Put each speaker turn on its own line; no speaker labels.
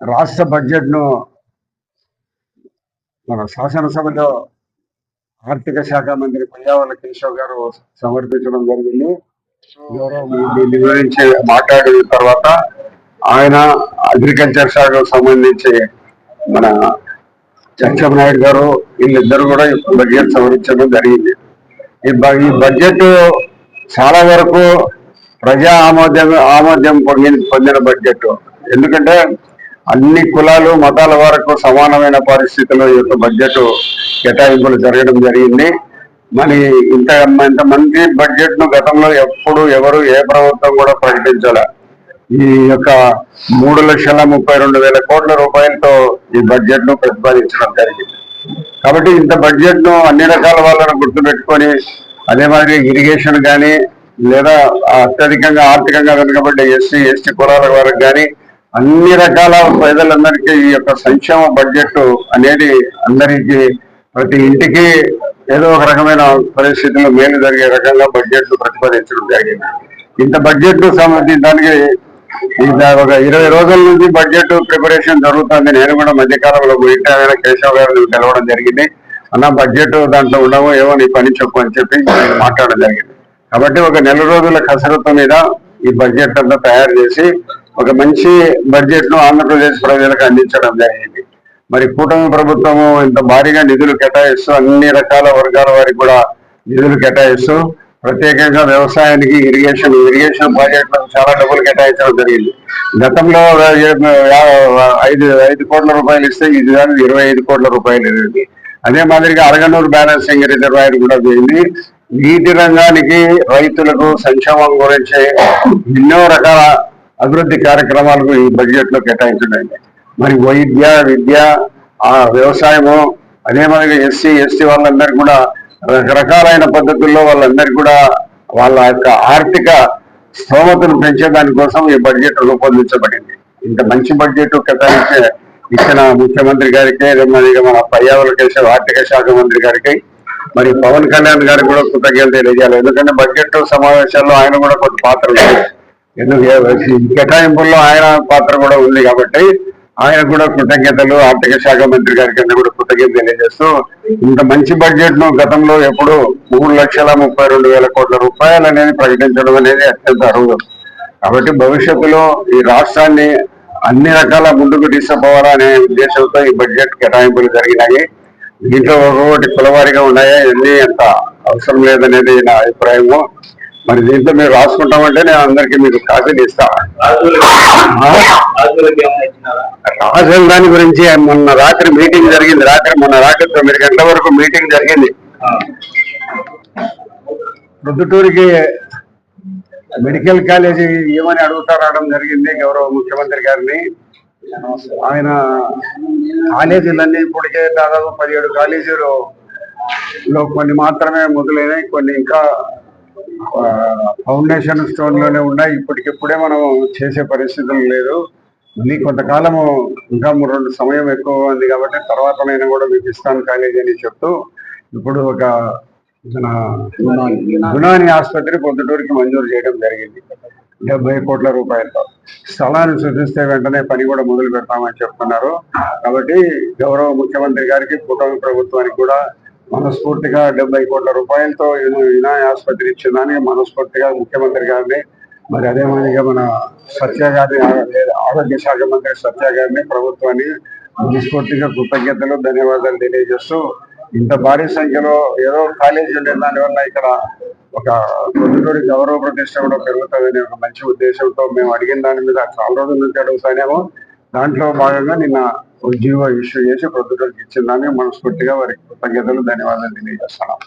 రాష్ట్ర బడ్జెట్ను మన శాసనసభలో ఆర్థిక శాఖ మంత్రి పయ్యావల కేశవ్ గారు సమర్పించడం జరిగింది. గౌరవ దీని గురించి మాట్లాడిన తర్వాత ఆయన అగ్రికల్చర్ శాఖకు సంబంధించి మన చంద్రబాబు నాయుడు గారు వీళ్ళిద్దరు కూడా బడ్జెట్ సవరించడం జరిగింది. ఈ బ- ఈ బడ్జెట్ చాలా వరకు ప్రజా ఆమోదం ఆమోదం పొందిన పొందిన బడ్జెట్. ఎందుకంటే అన్ని కులాలు మతాల వరకు సమానమైన పరిస్థితుల్లో ఈ యొక్క బడ్జెట్ కేటాయింపులు జరగడం జరిగింది. మరి ఇంత ఇంత మంచి బడ్జెట్ను గతంలో ఎప్పుడు ఎవరు ఏ ప్రభుత్వం కూడా ప్రకటించాల. ఈ యొక్క మూడు లక్షల ముప్పై రెండు వేల కోట్ల రూపాయలతో ఈ బడ్జెట్ను ప్రతిపాదించడం జరిగింది. కాబట్టి ఇంత బడ్జెట్ను అన్ని రకాల వాళ్ళను గుర్తుపెట్టుకొని అదే మాదిరి ఇరిగేషన్ కానీ లేదా అత్యధికంగా ఆర్థికంగా వెనుకబడ్డ ఎస్సీ ఎస్టీ కులాల వారికి కానీ అన్ని రకాల ప్రజలందరికీ ఈ యొక్క సంక్షేమ బడ్జెట్ అనేది అందరికీ ప్రతి ఇంటికి ఏదో ఒక రకమైన పరిస్థితుల్లో మేలు జరిగే రకంగా బడ్జెట్ ప్రతిపాదించడం జరిగింది. ఇంత బడ్జెట్ సంబంధించి దానికి ఒక ఇరవై రోజుల నుంచి బడ్జెట్ ప్రిపరేషన్ జరుగుతుంది. నేను కూడా మధ్యకాలంలో పోయింటే కేశవ్ గారు తెలవడం జరిగింది. అన్న బడ్జెట్ దాంట్లో ఉండవు. ఏమో నీ పని చెప్పు అని చెప్పి మాట్లాడడం జరిగింది. కాబట్టి ఒక నెల రోజుల కసరత్తు మీద ఈ బడ్జెట్ అంతా తయారు చేసి ఒక మంచి బడ్జెట్ను ఆంధ్రప్రదేశ్ ప్రజలకు అందించడం జరిగింది. మరి కూటమి ప్రభుత్వము ఇంత భారీగా నిధులు కేటాయిస్తూ అన్ని రకాల వర్గాల వారికి కూడా నిధులు కేటాయిస్తూ ప్రత్యేకంగా వ్యవసాయానికి ఇరిగేషన్ ఇరిగేషన్ ప్రాజెక్టులకు చాలా డబ్బులు కేటాయించడం జరిగింది. గతంలో ఐదు ఐదు కోట్ల రూపాయలు ఇస్తే ఇది దానికి ఇరవై ఐదు కోట్ల రూపాయలు అయింది అదే మాదిరిగా అరగనూరు బ్యాలెన్సింగ్ రిజర్వాయర్ కూడా పోయింది నీటి రంగానికి రైతులకు సంక్షేమం గురించి ఎన్నో రకాల అభివృద్ధి కార్యక్రమాలకు ఈ బడ్జెట్లో కేటాయించడండి మరి వైద్య విద్య ఆ వ్యవసాయము అదే మాదిరిగా ఎస్సీ ఎస్టీ వాళ్ళందరికీ కూడా రకరకాలైన పద్ధతుల్లో వాళ్ళందరికీ కూడా వాళ్ళ యొక్క ఆర్థిక స్తోమతను పెంచేదానికోసం ఈ బడ్జెట్ రూపొందించబడింది. ఇంత మంచి బడ్జెట్ కేటాయించే ఇచ్చిన ముఖ్యమంత్రి గారికి మన పర్యావరణ ఆర్థిక శాఖ మంత్రి గారికి మరి పవన్ కళ్యాణ్ గారికి కూడా కృతజ్ఞతలు తెలియజేయాలి. ఎందుకంటే బడ్జెట్ సమావేశాల్లో ఆయన కూడా కొంత పాత్ర ఉంది ఎందుకు? కేటాయింపుల్లో ఆయన పాత్ర కూడా ఉంది కాబట్టి ఆయన కూడా కృతజ్ఞతలు ఆర్థిక శాఖ మంత్రి గారి కింద కూడా కృతజ్ఞతలు తెలియజేస్తూ ఇంత మంచి బడ్జెట్ను గతంలో ఎప్పుడు మూడు లక్షల ముప్పై రెండు వేల కోట్ల రూపాయలు అనేది ప్రకటించడం అనేది అత్యంత అరుదు. కాబట్టి భవిష్యత్తులో ఈ రాష్ట్రాన్ని అన్ని రకాల ముందుకు తీసుకుపోవాలనే ఉద్దేశంతో ఈ బడ్జెట్ కేటాయింపులు జరిగినాయి. దీంట్లో ఒక్కొక్కటి కులవారిగా ఉన్నాయా ఇవన్నీ అంత అవసరం లేదనేది నా అభిప్రాయము. మరి దీంట్లో మీరు రాసుకుంటామంటే నేను అందరికీ మీకు కాపీలు ఇస్తా రాజుల దాని గురించి మొన్న రాత్రి మీటింగ్ జరిగింది. రాత్రి మొన్న రాత్రి తొమ్మిది గంటల వరకు మీటింగ్ జరిగింది. ప్రొద్దుటూరికి మెడికల్ కాలేజీ ఏమని అడుగుతా రావడం జరిగింది గౌరవ ముఖ్యమంత్రి గారిని. ఆయన కాలేజీలన్నీ ఇప్పటికే దాదాపు పదిహేడు కాలేజీలు లో కొన్ని మాత్రమే మొదలైనాయి కొన్ని ఇంకా ఫౌండేషన్ స్టోన్లోనే ఉన్నాయి. ఇప్పటికిప్పుడే మనం చేసే పరిస్థితులు లేదు. మళ్ళీ కొంతకాలము ఇంకా మూడు రెండు సమయం ఎక్కువ ఉంది కాబట్టి తర్వాత నేను కూడా మీకు ఇస్తాను కాలేజీ అని చెప్తూ ఇప్పుడు ఒక గుణాని ఆసుపత్రి పొద్దుటూరికి మంజూరు చేయడం జరిగింది. డెబ్బై కోట్ల రూపాయలతో. స్థలాన్ని సూచిస్తే వెంటనే పని కూడా మొదలు పెడతామని చెప్తున్నారు. కాబట్టి గౌరవ ముఖ్యమంత్రి గారికి కూటమి ప్రభుత్వానికి కూడా మనస్ఫూర్తిగా డెబ్బై కోట్ల రూపాయలతో వినాయ ఆసుపత్రి ఇచ్చిందని మనస్ఫూర్తిగా ముఖ్యమంత్రి గారిని మరి అదే మాదిరిగా మన సత్య గారిని ఆరోగ్య శాఖ మంత్రి సత్య గారిని ప్రభుత్వాన్ని మనస్ఫూర్తిగా కృతజ్ఞతలు ధన్యవాదాలు తెలియజేస్తూ ఇంత భారీ సంఖ్యలో ఏదో కాలేజీ ఉండే దానివల్ల ఇక్కడ ఒక పొద్దుటూరి గౌరవ ప్రతిష్ట కూడా పెరుగుతుందని ఒక మంచి ఉద్దేశంతో మేము అడిగిన దాని మీద చాలా రోజుల నుంచి అడుగుతానేమో. దాంట్లో భాగంగా నిన్న ఉద్యోగ జీవో ఇష్యూ చేసి ప్రభుత్వానికి ఇచ్చిందని మనస్ఫూర్తిగా వారికి కృతజ్ఞతలు ధన్యవాదాలు తెలియజేస్తున్నాం.